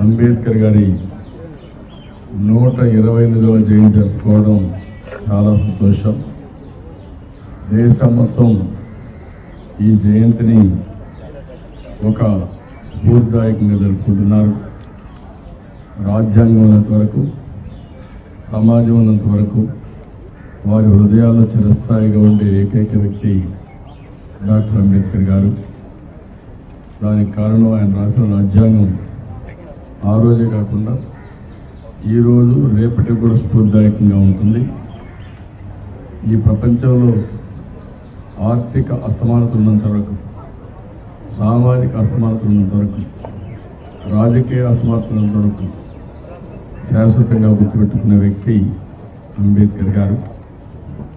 అంబేద్కర్ గారి నూట ఇరవై ఎనిమిదవ జయంతి జరుపుకోవడం చాలా సంతోషం. దేశం మొత్తం ఈ జయంతిని ఒక స్ఫూర్తిదాయకంగా జరుపుకుంటున్నారు. రాజ్యాంగం ఉన్నంత వరకు సమాజం ఉన్నంత వరకు వారి హృదయాల్లో చిరస్థాయిగా ఉండే ఏకైక వ్యక్తి డాక్టర్ అంబేద్కర్ గారు. దానికి కారణం ఆయన రాసిన రాజ్యాంగం ఆ రోజే కాకుండా ఈరోజు రేపటికి కూడా స్ఫూర్తిదాయకంగా ఉంటుంది. ఈ ప్రపంచంలో ఆర్థిక అసమానత ఉన్నంత వరకు సామాజిక అసమానత ఉన్నంత వరకు రాజకీయ అసమానత ఉన్నంత వరకు శాశ్వతంగా గుర్తుపెట్టుకున్న వ్యక్తి అంబేద్కర్ గారు.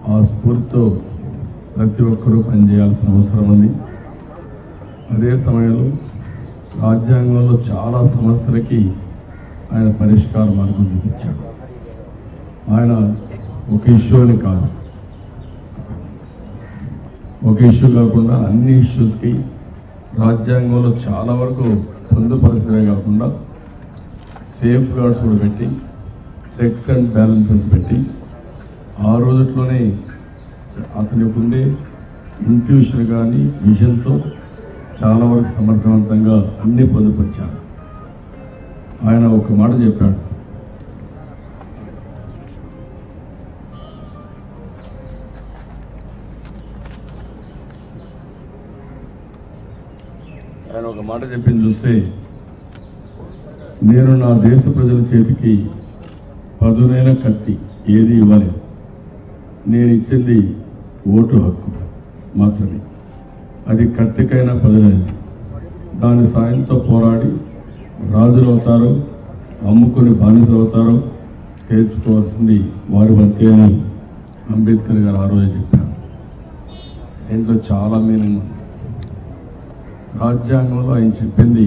ఆ స్ఫూర్తితో ప్రతి ఒక్కరూ పనిచేయాల్సిన అవసరం ఉంది. అదే సమయంలో రాజ్యాంగంలో చాలా సమస్యలకి ఆయన పరిష్కార మార్గం చూపించాడు. ఆయన ఒక ఇష్యూ అని కాదు. ఒక ఇష్యూ కాకుండా అన్ని ఇష్యూస్కి రాజ్యాంగంలో చాలా వరకు పొందుపరచడమే కాకుండా సేఫ్ గార్డ్స్ కూడా పెట్టి చెక్స్ అండ్ బ్యాలెన్సెస్ పెట్టి ఆ రోజుట్లోనే అతనికి ఉండే ఇంట్యూషన్ కానీ విజన్తో చాలా వరకు సమర్థవంతంగా అన్ని పొందుపరిచారు. ఆయన ఒక మాట చెప్పాడు. ఆయన ఒక మాట చెప్పింది చూస్తే నేను నా దేశ ప్రజల చేతికి పదునైన కత్తి ఏది ఇవ్వలేదు. నేను ఇచ్చింది ఓటు హక్కు మాత్రమే. అది కత్తికైనా పదునైనది దాని సాయంతో పోరాడి రాజులు అవుతారు అమ్ముకుని బానిసలు అవుతారు తేల్చుకోవాల్సింది వారి వంతే అని అంబేద్కర్ గారు ఆ రోజు చెప్పారు. దీంట్లో చాలా మీనింగ్ ఉంది. రాజ్యాంగంలో ఆయన చెప్పింది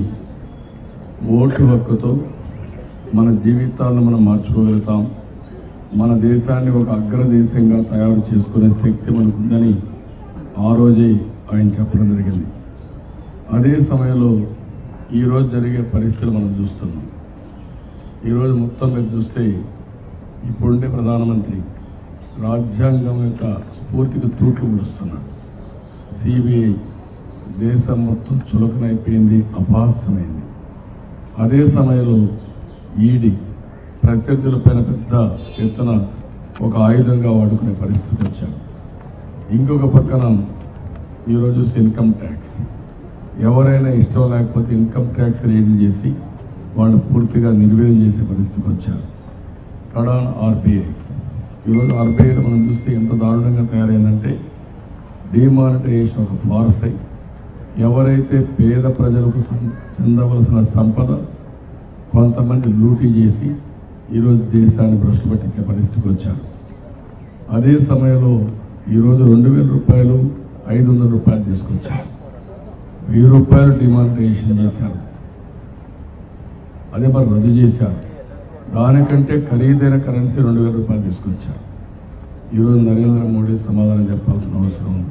ఓటు హక్కుతో మన జీవితాలను మనం మార్చుకోగలుగుతాం. మన దేశాన్ని ఒక అగ్రదేశంగా తయారు చేసుకునే శక్తి మనకుందని ఆ రోజే ఆయన చెప్పడం జరిగింది. అదే సమయంలో ఈరోజు జరిగే పరిస్థితులు మనం చూస్తున్నాం. ఈరోజు మొత్తం మీరు చూస్తే ఇప్పుడుండే ప్రధానమంత్రి రాజ్యాంగం యొక్క స్ఫూర్తికి తూట్లు పిలుస్తున్నాడు సిబిఐ దేశం మొత్తం చులకనైపోయింది అపహాస్యమైంది. అదే సమయంలో ఈడి ప్రత్యర్థులపైన పెద్ద ఎత్తున ఒక ఆయుధంగా వాడుకునే పరిస్థితికి వచ్చాడు. ఇంకొక పక్కన ఈరోజు ఇన్కమ్ ట్యాక్స్. ఎవరైనా ఇష్టం లేకపోతే ఇన్కమ్ ట్యాక్స్ రేడిల్ చేసి వాళ్ళు పూర్తిగా నిర్వీర్యం చేసే పరిస్థితికి వచ్చారు. కడాన్ ఆర్బీఐ. ఈరోజు ఆర్బీఐలో మనం చూస్తే ఎంత దారుణంగా తయారైందంటే డిమానిటైజేషన్ ఒక ఫార్స్. అయి ఎవరైతే పేద ప్రజలకు చెందవలసిన సంపద కొంతమంది లూటీ చేసి ఈరోజు దేశాన్ని భ్రష్టు పట్టించే పరిస్థితికి వచ్చారు. అదే సమయంలో ఈరోజు రెండు వేల రూపాయలు ఐదు వందల రూపాయలు తీసుకొచ్చారు. వెయ్యి రూపాయలు డిమానిటైజేషన్ చేశారు. అదే మరి రద్దు చేశారు. దానికంటే ఖరీదైన కరెన్సీ రెండు వేల రూపాయలు తీసుకొచ్చారు. ఈరోజు నరేంద్ర మోడీ సమాధానం చెప్పాల్సిన అవసరం ఉంది.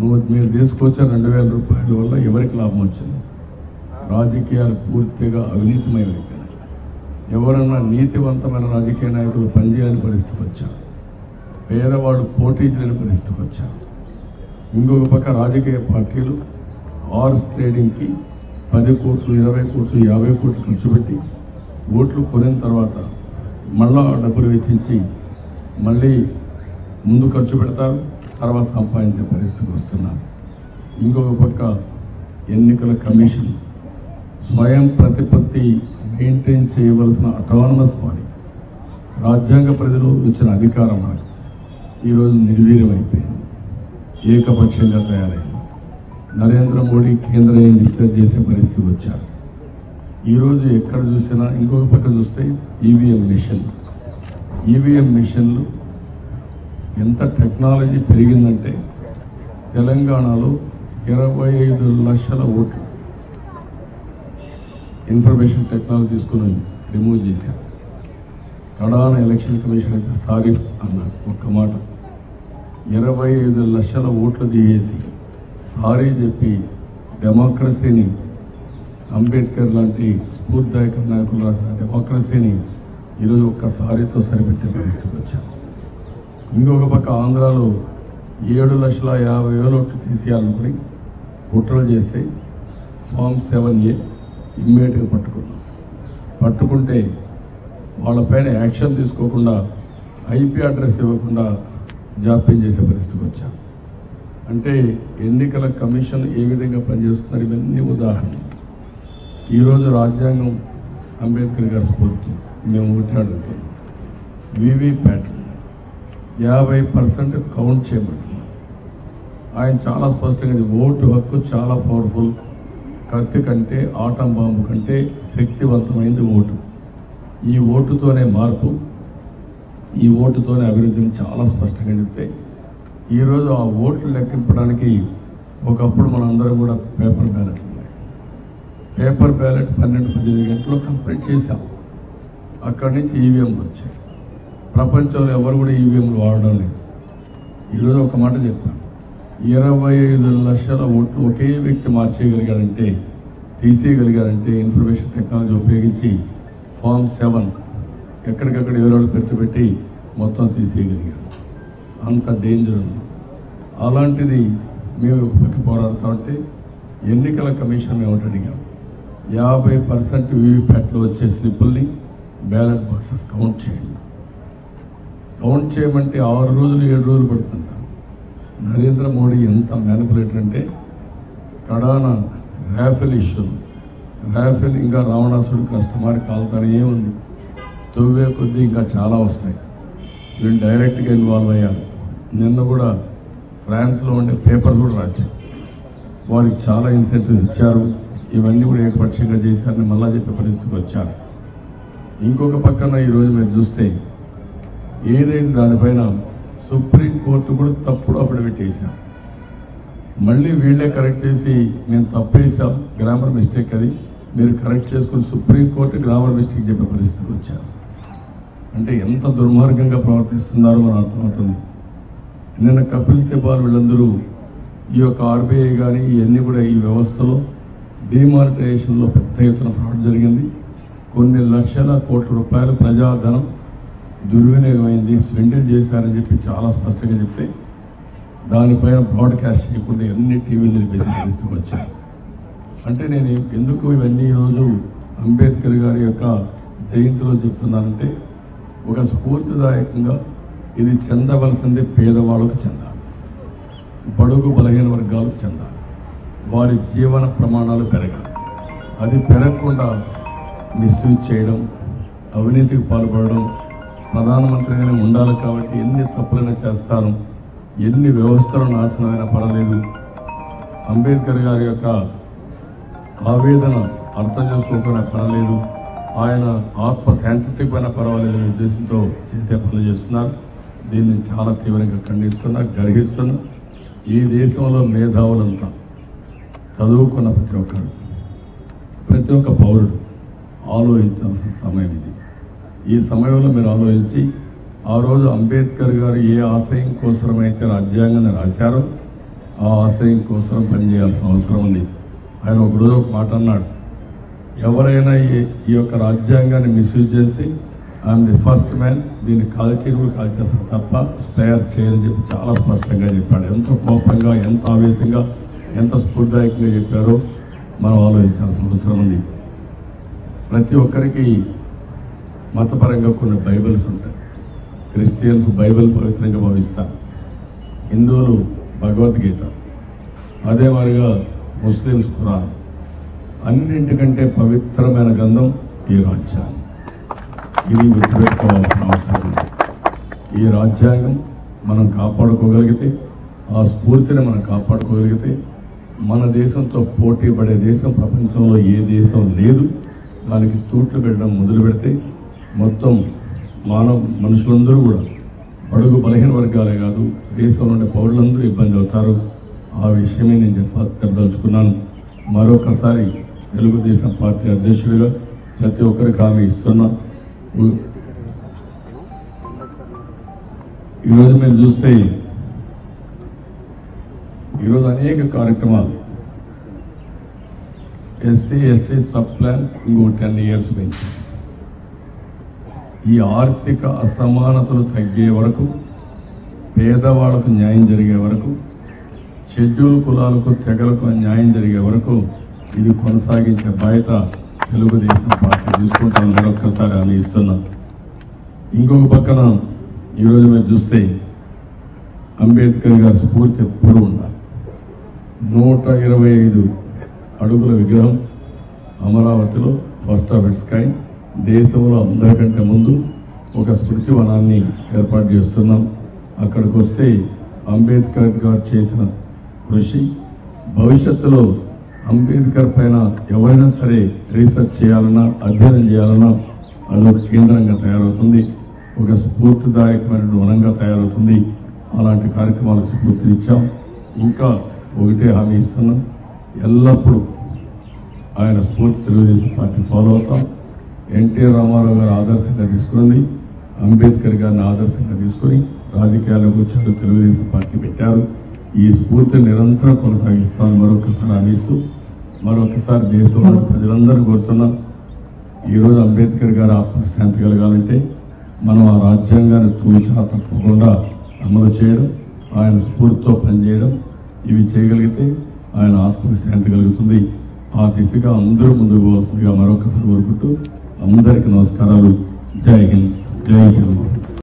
నువ్వు మీరు తీసుకొచ్చే రెండు వేల రూపాయల వల్ల ఎవరికి లాభం వచ్చింది? రాజకీయాలు పూర్తిగా అవినీతిమయమైపోయినాయి ఎవరన్నా నీతివంతమైన రాజకీయ నాయకులు పనిచేయని పరిస్థితికి వచ్చారు. పేదవాళ్ళు పోటీ చేయని పరిస్థితికి వచ్చారు. ఇంకొక పక్క రాజకీయ పార్టీలు ఆర్స్ ట్రేడింగ్కి పది కోట్లు ఇరవై కోట్లు యాభై కోట్లు ఖర్చు పెట్టి ఓట్లు కొనిన తర్వాత మళ్ళా డబ్బులు వెచ్చించి మళ్ళీ ముందు ఖర్చు పెడతారు తర్వాత సంపాదించే పరిస్థితికి వస్తున్నారు. ఇంకొక పక్క ఎన్నికల కమిషన్ స్వయం ప్రతిపత్తి మెయింటైన్ చేయవలసిన అటానమస్ బాడీ రాజ్యాంగ ప్రజలు ఇచ్చిన అధికారం మనకు ఈరోజు నిర్వీర్యమైపోయింది. ఏకపక్షంగా తయారైంది. నరేంద్ర మోడీ కేంద్ర ఎన్నికలు చేసే పరిస్థితికి వచ్చారు. ఈరోజు ఎక్కడ చూసినా ఇంకొక పక్క చూస్తే ఈవీఎం మిషన్. ఈవీఎం మిషన్లు ఎంత టెక్నాలజీ పెరిగిందంటే తెలంగాణలో ఇరవై ఐదు లక్షల ఓట్లు ఇన్ఫర్మేషన్ టెక్నాలజీ తీసుకుని రిమూవ్ చేశారు. కడాన ఎలక్షన్ కమిషన్ అయితే సారీ అన్నారు. ఒక్క మాట. ఇరవై ఐదు లక్షల ఓట్లు తీసేసి సారీ చెప్పి డెమోక్రసీని అంబేద్కర్ లాంటి స్ఫూర్తిదాయక నాయకులు రాసిన డెమోక్రసీని ఈరోజు ఒక్కసారితో సరిపెట్టే పరిస్థితికి వచ్చాం. ఇంకొక పక్క ఆంధ్రాలో ఏడు లక్షల యాభై వేల ఓట్లు తీసేయాలనుకుని కుట్రలు చేస్తే ఫామ్ సెవెన్ ఏ ఇమ్మీడియట్గా పట్టుకున్నాం. పట్టుకుంటే వాళ్ళపైన యాక్షన్ తీసుకోకుండా ఐపీ అడ్రస్ ఇవ్వకుండా జాప్యం చేసే పరిస్థితికి వచ్చాం. అంటే ఎన్నికల కమిషన్ ఏ విధంగా పనిచేస్తున్నారు? ఇవన్నీ ఉదాహరణ ఈరోజు రాజ్యాంగం అంబేద్కర్ గారి స్ఫూర్తి. మేము ఒకటి అడుగుతున్నాం వీవీప్యాట్లు యాభై పర్సెంట్ కౌంట్ చేయబడుతుంది ఆయన చాలా స్పష్టంగా ఓటు హక్కు చాలా పవర్ఫుల్. కత్తి కంటే ఆటం బాంబు కంటే శక్తివంతమైంది ఓటు. ఈ ఓటుతోనే మార్పు. ఈ ఓటుతోనే అభివృద్ధిని చాలా స్పష్టంగా చెప్తే ఈరోజు ఆ ఓట్లు లెక్కింపడానికి ఒకప్పుడు మనందరం కూడా పేపర్ బ్యాలెట్ ఉన్నాయి. పేపర్ బ్యాలెట్ పన్నెండు పద్దెనిమిది గంటలు కంప్లీట్ చేశాం. అక్కడి నుంచి ఈవీఎంలు వచ్చాయి. ప్రపంచంలో ఎవరు కూడా ఈవీఎంలు వాడడం లేదు. ఈరోజు ఒక మాట చెప్పాను ఇరవై ఐదు లక్షల ఓట్లు ఒకే వ్యక్తి మార్చేయగలిగాడంటే తీసేయగలిగారంటే ఇన్ఫర్మేషన్ టెక్నాలజీ ఉపయోగించి ఫామ్ సెవెన్ ఎక్కడికక్కడ ఎవరెవరు పెట్టి మొత్తం తీసేయగలిగారు. అంత డేంజర్ ఉంది. అలాంటిది మేము ఒక పక్క పోరాడుతూ ఉంటే ఎన్నికల కమిషన్ మేము అడిగాం. యాభై పర్సెంట్ వీవీప్యాట్లో వచ్చే స్లిప్పుల్ని బ్యాలెట్ బాక్సెస్ కౌంట్ చేయండి. కౌంట్ చేయమంటే ఆరు రోజులు ఏడు రోజులు పడుతుంది నరేంద్ర మోడీ ఎంత మ్యానిపులేటర్ అంటే కడాన రాఫెల్ ఇష్యూ. రాఫెల్ ఇంకా రావణాసుడు కస్టమర్ కాలుతారు ఏముంది తవ్వే కొద్దీ ఇంకా చాలా వస్తాయి. వీళ్ళు డైరెక్ట్గా ఇన్వాల్వ్ అయ్యారు నిన్న కూడా ఫ్రాన్స్లో ఉండే పేపర్ కూడా రాశారు వారికి చాలా ఇన్సెంటివ్స్ ఇచ్చారు. ఇవన్నీ కూడా ఏకపక్షంగా చేశారని మళ్ళా చెప్పే పరిస్థితికి వచ్చారు. ఇంకొక పక్కన ఈరోజు మీరు చూస్తే ఏదైంది దానిపైన సుప్రీంకోర్టు కూడా తప్పుడు అఫిడవిట్ వేశాం మళ్ళీ వీళ్ళే కరెక్ట్ చేసి మేము తప్పు వేసాం గ్రామర్ మిస్టేక్ అది. మీరు కరెక్ట్ చేసుకుని సుప్రీంకోర్టు గ్రామర్ మిస్టేక్ చెప్పే పరిస్థితికి వచ్చారు. అంటే ఎంత దుర్మార్గంగా ప్రవర్తిస్తున్నారో మనం అర్థమవుతుంది. నిన్న కపిల్ సిబాల్ వీళ్ళందరూ ఈ యొక్క ఆర్బీఐ కానీ ఇవన్నీ కూడా ఈ వ్యవస్థలో డిమానిటైజేషన్లో పెద్ద ఎత్తున ఫ్రాడ్ జరిగింది. కొన్ని లక్షల కోట్ల రూపాయలు ప్రజాధనం దుర్వినియోగమైంది. స్వెండెడ్ చేశారని చెప్పి చాలా స్పష్టంగా చెప్తే దానిపైన బ్రాడ్కాస్ట్ చేయకుండా అన్ని టీవీలు నిలిపేసి పరిస్థితికి అంటే నేను ఎందుకు ఇవన్నీ ఈరోజు అంబేద్కర్ గారి యొక్క జయంతిలో చెప్తున్నానంటే ఒక స్ఫూర్తిదాయకంగా ఇది చెందవలసింది పేదవాళ్ళకు చెందాలి బడుగు బలహీన వర్గాలకు చెందాలి వారి జీవన ప్రమాణాలు పెరగాలి అది పెరగకుండా మిస్యూజ్ చేయడం అవినీతికి పాల్పడడం ప్రధానమంత్రిగానే ఉండాలి కాబట్టి ఎన్ని తప్పులైనా చేస్తాను ఎన్ని వ్యవస్థలు నాశనమైనా పడలేదు అంబేద్కర్ గారి యొక్క ఆవేదన అర్థం చేసుకోకుండా పడలేదు ఆయన ఆత్మ శాంతిపోయినా పర్వాలేదు అనే ఉద్దేశంతో చేసే పనులు చేస్తున్నారు. దీన్ని చాలా తీవ్రంగా ఖండిస్తున్నా గర్హిస్తున్నా. ఈ దేశంలో మేధావులంతా చదువుకున్న ప్రతి ఒక్కరు ప్రతి ఒక్క పౌరుడు ఆలోచించాల్సిన సమయం ఇది. ఈ సమయంలో మీరు ఆలోచించి ఆ రోజు అంబేద్కర్ గారు ఏ ఆశయం కోసమైతే రాజ్యాంగాన్ని రాశారో ఆ ఆశయం కోసం పనిచేయాల్సిన అవసరం ఉంది. ఆయన ఒక రోజు ఒక మాట అన్నాడు. ఎవరైనా ఈ ఈ యొక్క రాజ్యాంగాన్ని మిస్యూజ్ చేస్తే ఐఎమ్ ది ఫస్ట్ మ్యాన్ దీన్ని కాల్చి కూడా కాల్చేస్తాను తప్ప స్పేర్ చేయని చెప్పి చాలా స్పష్టంగా చెప్పాడు. ఎంత కోపంగా ఎంత ఆవేశంగా ఎంత స్ఫూర్తిదాయకంగా చెప్పారో మనం ఆలోచించాల్సిన అవసరం ఉంది. ప్రతి ఒక్కరికి మతపరంగా కొన్ని బైబిల్స్ ఉంటాయి. క్రిస్టియన్స్ బైబిల్ పవిత్రంగా భావిస్తారు. హిందువులు భగవద్గీత. అదే మాదిరిగా ముస్లిమ్స్ ఖురాన్. అన్నింటికంటే పవిత్రమైన గ్రంథం ఈ రాజ్యాంగం. ఇది గుర్తుపెట్టుకోవాల్సిన అవసరం ఉంది ఈ రాజ్యాంగం మనం కాపాడుకోగలిగితే ఆ స్ఫూర్తిని మనం కాపాడుకోగలిగితే మన దేశంతో పోటీ పడే దేశం ప్రపంచంలో ఏ దేశం లేదు. దానికి తూట్లు పెట్టడం మొదలు పెడితే మొత్తం మానవ మనుషులందరూ కూడా అడుగు బలహీన వర్గాలే కాదు దేశంలో ఉండే పౌరులందరూ ఇబ్బంది అవుతారు. ఆ విషయమే నేను చెప్ప చెప్పదలుచుకున్నాను. మరొకసారి తెలుగుదేశం పార్టీ అధ్యక్షుడిగా ప్రతి ఒక్కరికి హామీ ఇస్తున్నా. ఈరోజు మేము చూస్తే ఈరోజు అనేక కార్యక్రమాలు. ఎస్సీ ఎస్టీ సబ్ ప్లాన్ ఇంకో టెన్ ఇయర్స్ పెంచి ఈ ఆర్థిక అసమానతలు తగ్గే వరకు పేదవాళ్ళకు న్యాయం జరిగే వరకు షెడ్యూల్ కులాలకు తెగలకు న్యాయం జరిగే వరకు ఇది కొనసాగించే బాధ్యత తెలుగుదేశం పార్టీ తీసుకుంటాం మరొక్కసారి హామీ ఇస్తున్నాం. ఇంకొక పక్కన ఈరోజు మేము చూస్తే అంబేద్కర్ గారి స్ఫూర్తి ఎప్పుడు ఉండాలి. నూట ఇరవై ఐదు అడుగుల విగ్రహం అమరావతిలో ఫస్ట్ ఆఫ్ ఇట్స్ కైండ్ దేశంలో అందరికంటే ముందు ఒక స్మృతి వనాన్ని ఏర్పాటు చేస్తున్నాం. అక్కడికి వస్తే అంబేద్కర్ గారు చేసిన కృషి భవిష్యత్తులో అంబేద్కర్ పైన ఎవరైనా సరే రీసెర్చ్ చేయాలన్నా అధ్యయనం చేయాలన్నా అదొక కేంద్రంగా తయారవుతుంది. ఒక స్ఫూర్తిదాయకమైన వనంగా తయారవుతుంది. అలాంటి కార్యక్రమాలకు స్ఫూర్తినిచ్చాం. ఇంకా ఒకటే హామీ ఇస్తున్నాం. ఎల్లప్పుడూ ఆయన స్ఫూర్తి తెలుగుదేశం పార్టీ ఫాలో అవుతాం. ఎన్టీ రామారావు గారు ఆదర్శంగా తీసుకుంది అంబేద్కర్ గారిని ఆదర్శంగా తీసుకొని రాజకీయాల్లోకి వచ్చారు తెలుగుదేశం పార్టీ పెట్టారు. ఈ స్ఫూర్తి నిరంతరం కొనసాగిస్తామని మరొకసారి అందిస్తూ మరొకసారి దేశంలో ప్రజలందరూ కోరుతున్నాం ఈరోజు అంబేద్కర్ గారు ఆత్మశాంతి కలగాలంటే మనం ఆ రాజ్యాంగాన్ని తూచా తప్పకుండా అమలు చేయడం ఆయన స్ఫూర్తితో పనిచేయడం ఇవి చేయగలిగితే ఆయన ఆత్మకు శాంతి కలుగుతుంది. ఆ దిశగా అందరూ ముందుకు పోవలసిందిగా మరొకసారి కోరుకుంటూ అందరికీ నమస్కారాలు. జై హింద్. జై హింద్